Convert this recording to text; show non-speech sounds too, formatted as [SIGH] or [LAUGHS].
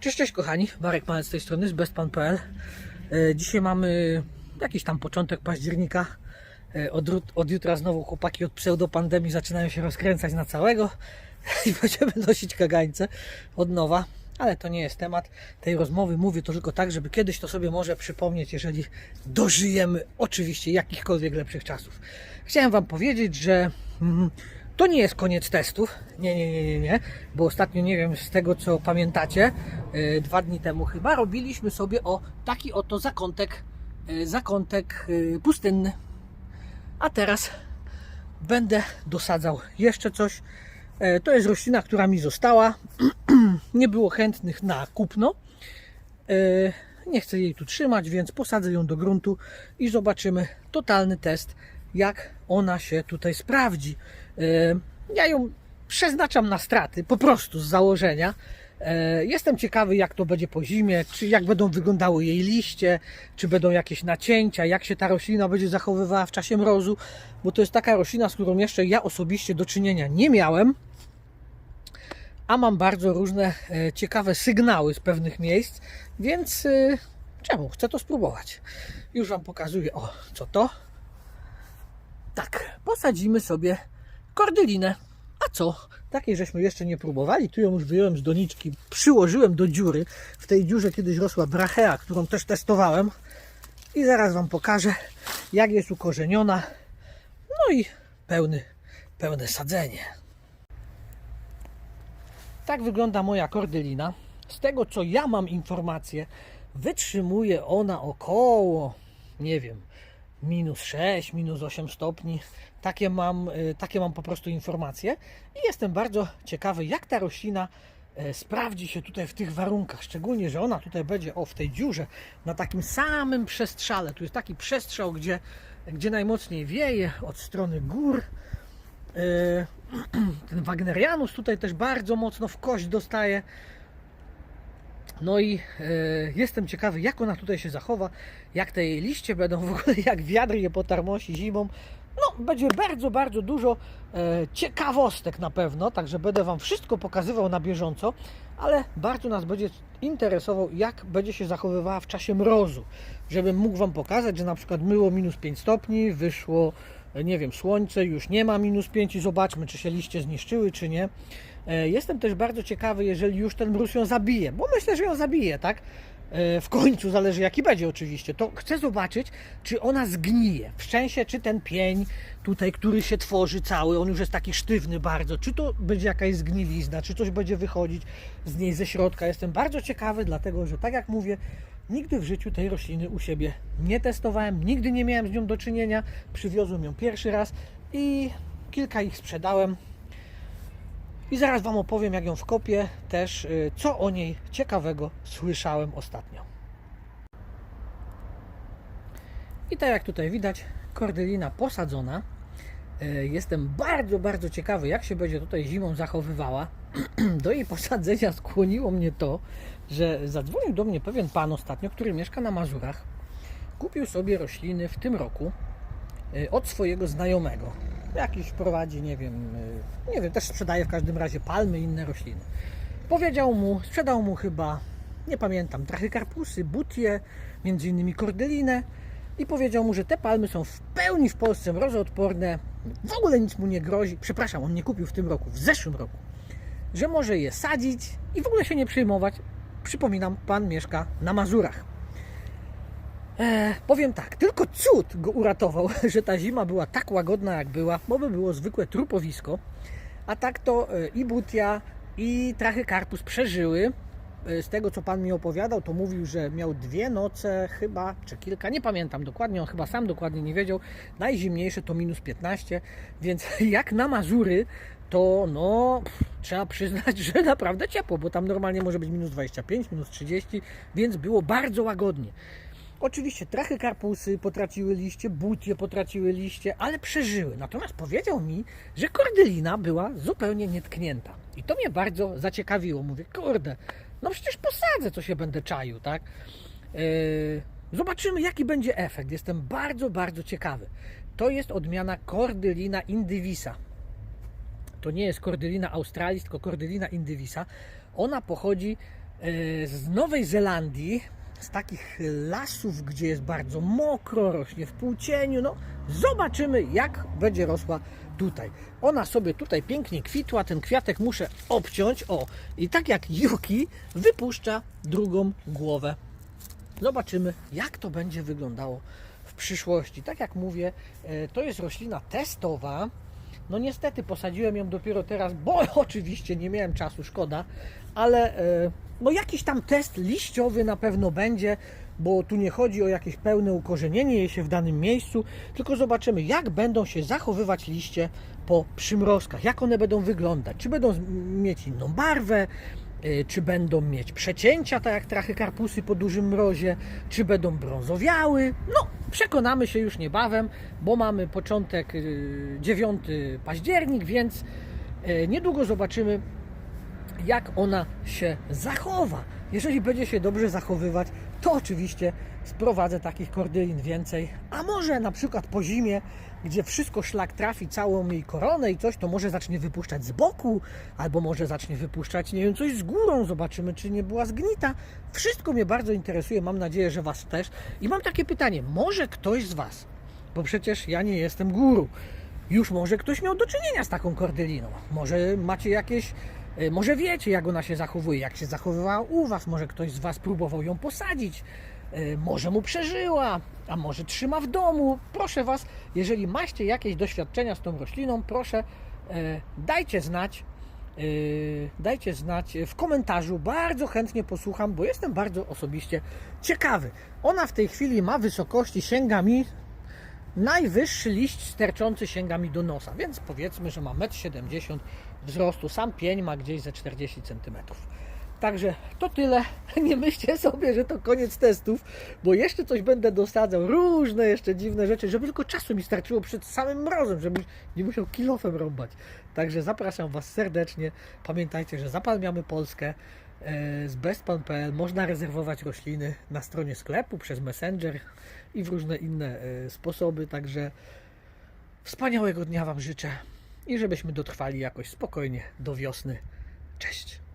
Cześć, cześć kochani, Marek Malec z tej strony, z bestpan.pl E, Dzisiaj mamy jakiś tam początek października. E, Od, od jutra znowu chłopaki od pseudopandemii zaczynają się rozkręcać na całego [LAUGHS] i będziemy nosić kagańce od nowa. Ale to nie jest temat tej rozmowy. Mówię to tylko tak, żeby kiedyś to sobie może przypomnieć, jeżeli dożyjemy oczywiście jakichkolwiek lepszych czasów. Chciałem Wam powiedzieć, że mm, to nie jest koniec testów. Nie, nie, nie, nie, nie. Bo ostatnio, nie wiem, z tego co pamiętacie, yy, dwa dni temu chyba robiliśmy sobie o taki oto zakątek, yy, zakątek yy, pustynny. A teraz będę dosadzał jeszcze coś. E, To jest roślina, która mi została. [CLEARS THROAT] Nie było chętnych na kupno. E, Nie chcę jej tu trzymać, więc posadzę ją do gruntu i zobaczymy totalny test, jak ona się tutaj sprawdzi. E, Ja ją przeznaczam na straty, po prostu z założenia. E, Jestem ciekawy, jak to będzie po zimie, czy jak będą wyglądały jej liście, czy będą jakieś nacięcia, jak się ta roślina będzie zachowywała w czasie mrozu, bo to jest taka roślina, z którą jeszcze ja osobiście do czynienia nie miałem a mam bardzo różne e, ciekawe sygnały z pewnych miejsc, więc czemu? Chcę to spróbować. Już Wam pokazuję, o, co to? Tak, posadzimy sobie kordylinę. A co? Takiej żeśmy jeszcze nie próbowali. Tu ją już wyjąłem z doniczki, przyłożyłem do dziury. W tej dziurze kiedyś rosła brachea, którą też testowałem. I zaraz Wam pokażę, jak jest ukorzeniona. No i pełny, pełne sadzenie. Tak wygląda moja kordylina. Z tego co ja mam informację, wytrzymuje ona około, nie wiem, minus 6, minus 8 stopni. Takie mam, y, takie mam po prostu informacje i jestem bardzo ciekawy, jak ta roślina e, sprawdzi się tutaj w tych warunkach. Szczególnie, że ona tutaj będzie o w tej dziurze na takim samym przestrzale. Tu jest taki przestrzał, gdzie, gdzie najmocniej wieje od strony gór. E, [CLEARS THROAT] ten Wagnerianus tutaj też bardzo mocno w kość dostaje. No i e, jestem ciekawy, jak ona tutaj się zachowa, jak te jej liście będą w ogóle, [LAUGHS] jak wiatr je potarmosi zimą. No, będzie bardzo, bardzo dużo e, ciekawostek na pewno, także będę Wam wszystko pokazywał na bieżąco, ale bardzo nas będzie interesował, jak będzie się zachowywała w czasie mrozu, żebym mógł Wam pokazać, że na przykład myło minus 5 stopni, wyszło nie wiem, słońce już nie ma minus 5 i zobaczmy, czy się liście zniszczyły, czy nie. E, Jestem też bardzo ciekawy, jeżeli już ten mróz ją zabije, bo myślę, że ją zabije, tak? E, W końcu, zależy jaki będzie oczywiście, to chcę zobaczyć, czy ona zgnije. W szczęście, czy ten pień tutaj, który się tworzy cały, on już jest taki sztywny bardzo, czy to będzie jakaś zgnilizna, czy coś będzie wychodzić z niej ze środka. Jestem bardzo ciekawy, dlatego że tak jak mówię, nigdy w życiu tej rośliny u siebie nie testowałem, nigdy nie miałem z nią do czynienia. Przywiozłem ją pierwszy raz i kilka ich sprzedałem. I zaraz Wam opowiem, jak ją wkopię, też y, co o niej ciekawego słyszałem ostatnio. I tak jak tutaj widać, kordylina posadzona. Y, Jestem bardzo, bardzo ciekawy, jak się będzie tutaj zimą zachowywała. [CLEARS THROAT] Do jej posadzenia skłoniło mnie to, że zadzwonił do mnie pewien pan ostatnio, który mieszka na Mazurach. Kupił sobie rośliny w tym roku od swojego znajomego. Jakiś prowadzi, nie wiem, y, nie wiem, też sprzedaje w każdym razie palmy i inne rośliny. Powiedział mu, sprzedał mu chyba, nie pamiętam, trachykarpusy, butie, między innymi kordylinę i powiedział mu, że te palmy są w pełni w Polsce mrozoodporne, w ogóle nic mu nie grozi. Przepraszam, on nie kupił w tym roku, w zeszłym roku. Że może je sadzić i w ogóle się nie przejmować. Przypominam, pan mieszka na Mazurach. E, powiem tak, tylko cud go uratował, [LAUGHS] że ta zima była tak łagodna jak była, bo by było zwykłe trupowisko. A tak to e, i butia, i trachykarpus przeżyły. E, Z tego co pan mi opowiadał, to mówił, że miał dwie noce chyba, czy kilka, nie pamiętam dokładnie, on chyba sam dokładnie nie wiedział. Najzimniejsze to minus 15, więc [LAUGHS] jak na Mazury, to no trzeba przyznać, [LAUGHS] że naprawdę ciepło, bo tam normalnie może być minus 25, minus 30, więc było bardzo łagodnie. Oczywiście trachykarpusy potraciły liście, butie potraciły liście, ale przeżyły. Natomiast powiedział mi, że kordylina była zupełnie nietknięta. I to mnie bardzo zaciekawiło. Mówię, kurde, no przecież posadzę, co się będę czaił, tak? Yy, zobaczymy, jaki będzie efekt. Jestem bardzo, bardzo ciekawy. To jest odmiana kordylina indivisa. To nie jest kordylina australis, tylko kordylina indivisa. Ona pochodzi e, z Nowej Zelandii, z takich lasów, gdzie jest bardzo mokro, rośnie w półcieniu. No, zobaczymy, jak będzie rosła tutaj. Ona sobie tutaj pięknie kwitła, ten kwiatek muszę obciąć. O, i tak jak Yuki wypuszcza drugą głowę. Zobaczymy, jak to będzie wyglądało w przyszłości. Tak jak mówię, e, to jest roślina testowa. No niestety posadziłem ją dopiero teraz, bo [LAUGHS] oczywiście nie miałem czasu, szkoda, ale e, no jakiś tam test liściowy na pewno będzie, bo tu nie chodzi o jakieś pełne ukorzenienie jej się w danym miejscu, tylko zobaczymy jak będą się zachowywać liście po przymrozkach, jak one będą wyglądać, czy będą mieć inną barwę, czy będą mieć przecięcia, tak jak trachykarpusy po dużym mrozie, czy będą brązowiały. No, przekonamy się już niebawem, bo mamy początek y, 9 październik, więc y, niedługo zobaczymy, jak ona się zachowa. Jeżeli będzie się dobrze zachowywać, to oczywiście sprowadzę takich kordylin więcej. A może na przykład po zimie, gdzie wszystko szlak trafi, całą jej koronę i coś, to może zacznie wypuszczać z boku, albo może zacznie wypuszczać, nie wiem, coś z górą. Zobaczymy, czy nie była zgnita. Wszystko mnie bardzo interesuje. Mam nadzieję, że Was też. I mam takie pytanie: może ktoś z Was, bo przecież ja nie jestem guru, już może ktoś miał do czynienia z taką kordyliną. Może macie jakieś, e, może wiecie, jak ona się zachowuje, jak się zachowywała u Was. Może ktoś z Was próbował ją posadzić, może mu przeżyła, a może trzyma w domu. Proszę Was, jeżeli macie jakieś doświadczenia z tą rośliną, proszę e, dajcie znać. e, Dajcie znać w komentarzu, bardzo chętnie posłucham, bo jestem bardzo osobiście ciekawy. Ona w tej chwili ma wysokości, sięga mi Najwyższy liść sterczący sięga mi do nosa, więc powiedzmy, że ma 1,70 m wzrostu. Sam pień ma gdzieś ze 40 cm. Także to tyle. [LAUGHS] Nie myślcie sobie, że to koniec testów, bo jeszcze coś będę dosadzał. Różne jeszcze dziwne rzeczy, żeby tylko czasu mi starczyło przed samym mrozem, żebym nie musiał kilofem rąbać. Także zapraszam Was serdecznie. Pamiętajcie, że zapalmiamy Polskę e, z bestpan.pl. Można rezerwować rośliny na stronie sklepu przez Messenger i w różne inne e, sposoby. Także wspaniałego dnia Wam życzę i żebyśmy dotrwali jakoś spokojnie do wiosny. Cześć!